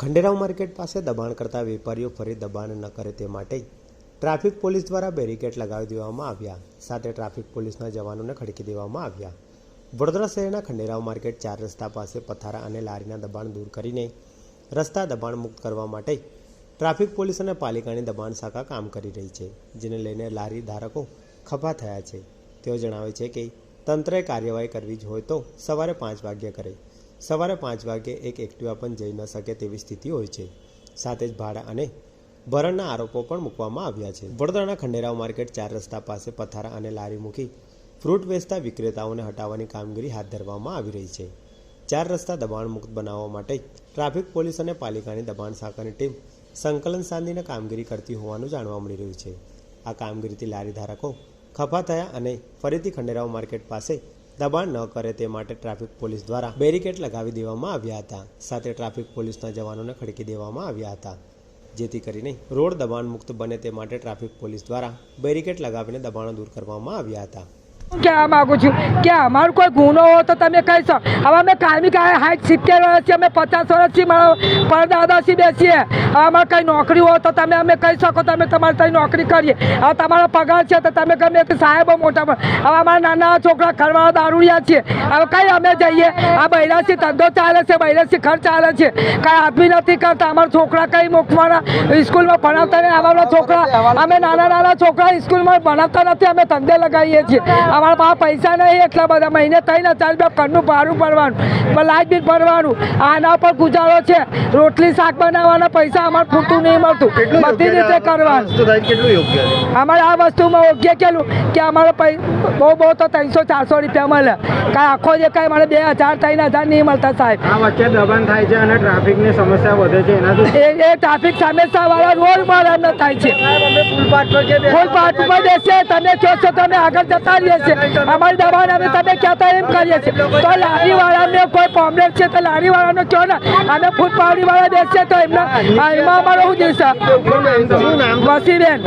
Khanderao market પાસે દબાણ કરતા વેપારીઓ ફરી દબાણ ન કરે તે માટે ટ્રાફિક પોલીસ દ્વારા બેરિકેડ લગાવી દેવામાં આવ્યા. સાથે ટ્રાફિક પોલીસના જવાનોને ખડકી દેવામાં આવ્યા. વડોદરા શહેરના ખંડેરાવ માર્કેટ ચાર રસ્તા પાસે પથારા અને લારીના દબાણ દૂર કરીને રસ્તા દબાણ મુક્ત કરવા માટે ટ્રાફિક પોલીસ અને પાલિકાની દબાણ શાખા કામ કરી રહી છે, જેને લઈને લારી ધારકો ખભા થયા છે. તેઓ જણાવે છે કે તંત્રએ કાર્યવાહી કરવી જ હોય તો સવારે પાંચ વાગ્યે કરે. સવારે પાંચ વાગ્યે એક એક્ટિવા પણ જઈ ન શકે તેવી સ્થિતિ હોય છે. સાથે જ ભાડા અને ભરણના આરોપો પણ મૂકવામાં આવ્યા છે. વડોદરાના ખંડેરાવ માર્કેટ ચાર રસ્તા પાસે પથારા અને લારી મૂકી ફ્રૂટ વેચતા વિક્રેતાઓને હટાવવાની કામગીરી હાથ ધરવામાં આવી રહી છે. ચાર રસ્તા દબાણ મુક્ત બનાવવા માટે ટ્રાફિક પોલીસ અને પાલિકાની દબાણ શાખાની ટીમ સંકલન સાંધીને કામગીરી કરતી હોવાનું જાણવા મળી રહ્યું છે. આ કામગીરીથી લારી ધારકો ખફા થયા અને ફરીથી ખંડેરાવ માર્કેટ પાસે દબાણ ન કરે તે માટે ટ્રાફિક પોલીસ દ્વારા બેરિકેડ લગાવી દેવામાં આવ્યા હતા. સાથે ટ્રાફિક પોલીસના જવાનોને ખડકી દેવામાં આવ્યા હતા. જેથી કરીને રોડ દબાણ મુક્ત બને તે માટે ટ્રાફિક પોલીસ દ્વારા બેરિકેડ લગાવીને દબાણો દૂર કરવામાં આવ્યા હતા. કહેવા માંગુ છું કે અમારો કોઈ ગુનો હોય તો તમે કહી શકો. હવે અમે કાયમી કાંઈ હાઈટ સિત્તેર વર્ષથી, અમે પચાસ વર્ષથી મારા પરદાદાથી બેસીએ. હવે અમારે કંઈ નોકરી હોય તો તમે અમે કહી શકો, તમે તમારે ત્યાં નોકરી કરીએ. હવે તમારો પગાર છે તો તમે ગમે તે સાહેબો મોટા પણ હવે અમારા નાના છોકરા ખરવાળા દારૂડિયા છીએ હવે કંઈ અમે જઈએ? આ બૈરાસી ધંધો ચાલે છે, બૈરાસી ખર્ચ ચાલે છે. કાંઈ આદમી નથી કરતા. અમારા છોકરા કંઈ મૂકવાના? સ્કૂલમાં ભણાવતા નહીં. અમારા છોકરા, અમે નાના નાના છોકરા સ્કૂલમાં ભણાવતા નથી. અમે ધંધે લગાવીએ છીએ. અમારા પાસે પૈસા નહીં એટલા બધા મહિને ત્રણ હજાર રૂપિયા ઘરનું ભાડું ભરવાનું લાઇટ બિલ ભરવાનું. આના પર ગુજારો છે. રોટલી શાક બનાવવાના પૈસા અમારે ખૂટું નહીં મળતું. બધી રીતે કરવાનું. અમારે આ વસ્તુમાં યોગ્ય કેલું કે અમારે બહુ બહુ તો ત્રણસો ચારસો રૂપિયા મળે. કાંઈ આખો જે કાંઈ મને બે હજાર ત્રણ હજાર નહીં મળતા સાહેબ. આ વચ્ચે દબાણ થાય છે અને ટ્રાફિકની સમસ્યા વધે છે એનાથી એ ટ્રાફિક રોડ થાય છે. પર તમે કહો છો તમે આગળ જતા રહીએ છીએ અમારી દબાણ અમે તમે કહેતા એમ કરીએ છીએ. તો લારી વાળાને કોઈ પ્રોબ્લેમ છે તો લારી વાળાનો કહો ને? અમે ફૂટ પાવડી વાળા બેસીએ તો એમના એમાં અમારો શું દિવસે વસીબેન.